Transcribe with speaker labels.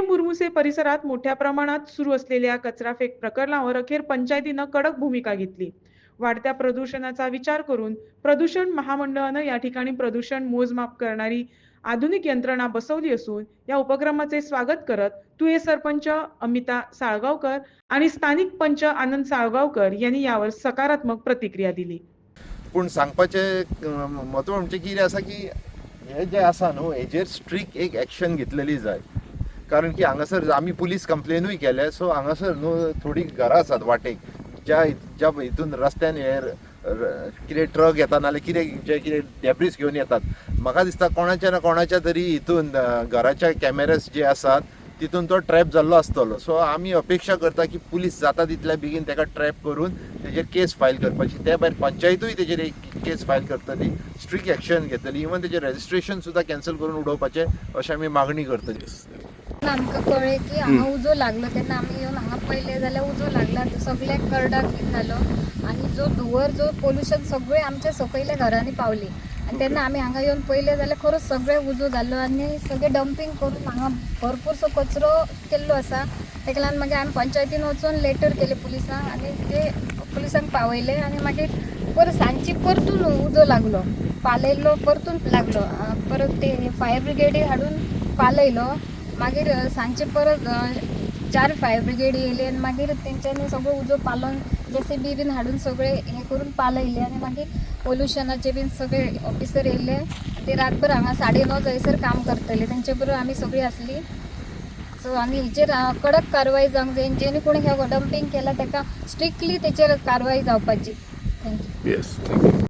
Speaker 1: PM परिसरात मोठ्या प्रमाणात सुरू असलेल्या कचरा फेक प्रकरणावर अखेर पंचायतीनं कडक भूमिका घेतली. वाढत्या प्रदूषणाचा विचार करून प्रदूषण महामंडळानं या ठिकाणी प्रदूषण मोजमाप करणारी आधुनिक यंत्रणा बसवली असून या उपक्रमाचे स्वागत करत तुये सरपंच अमिता साळगावकर आणि स्थानिक पंच आनंद साळगावकर यांनी यावर सकारात्मक प्रतिक्रिया दिली.
Speaker 2: पूण सांगपाचे म्हत्व म्हणजे कितें आसा की हे जे आसा न्हू हेजेर स्ट्रिक्ट एक एक्शन घेतलेली जाय कारण की हांगासर आमी पुलीस कंप्लेनूय केले सो हांगासर न्हू थोडी घरां आसात वाटेक ज्या ज्या हितून रस्त्यान हे कितें ट्रक येता नाल्यार कितें जे कितें डेब्रीज घेवन येतात. म्हाका दिसता कोणाच्या ना कोणाच्या तरी हितून घराच्या कॅमेराज जे आसात तितून तो ट्रॅप जाल्लो आसतलो सो आमी अपेक्षा करता की पुलीस जाता तितल्या बेगीन ताका ट्रॅप करून तेजेर केस फायल करपाची. त्या भायर पंचायतूय तेजेर एक केस फायल करतली. स्ट्रिक्ट एक्शन घेतली. इवन तेजें रेजिस्ट्रेशन सुद्दां कॅन्सल करून उडोवपाचें अशें आमी मागणी करतली.
Speaker 3: आमकां कळ्ळें की हांगा उजो लागलो. तेन्ना आमी येवन हांगा पळयलें जाल्यार उजो लागला. तो सगळ्याक करडाक बीन जालो आनी जो धुंवर जो पोल्युशन सगळें आमच्या सकयल्या घरांनी पावली. आनी तेन्ना आमी हांगा येवन पळयलें जाल्यार खरोच सगळें उजो जाल्लो आनी सगळें डंपींग करून हांगा भरपूरसो कचरो केल्लो आसा तेका लागून मागीर आमी पंचायतीन वचून लेटर केले पुलिसांक आनी ते पुलिसांक पावयले आनी मागीर परत सांजची परतून उजो लागलो. पालयल्लो परतून लागलो. परत ते फायर ब्रिगेडी हाडून पालयलो मागीर सांचे सांजचे परत चार फायर ब्रिगेड येयले आनी मागीर तेंच्यांनी सगळो उजो पालोवन जेसी बी बीन हाडून सगळे हे करून पालयले आनी मागीर पोल्युशनाचे बीन सगळे ऑफिसर येयले. ते रातभर हांगा साडे णव थंयसर काम करतले. तेंचे बरोबर आमी सगळीं असली. सो आनी हेचेर कडक कारवाय जावंक जाय. जेणे कोणी हे डंपिंग केला ताका स्ट्रिक्टली तेचेर कारवाय जावपाची. थँक्यू.
Speaker 4: येस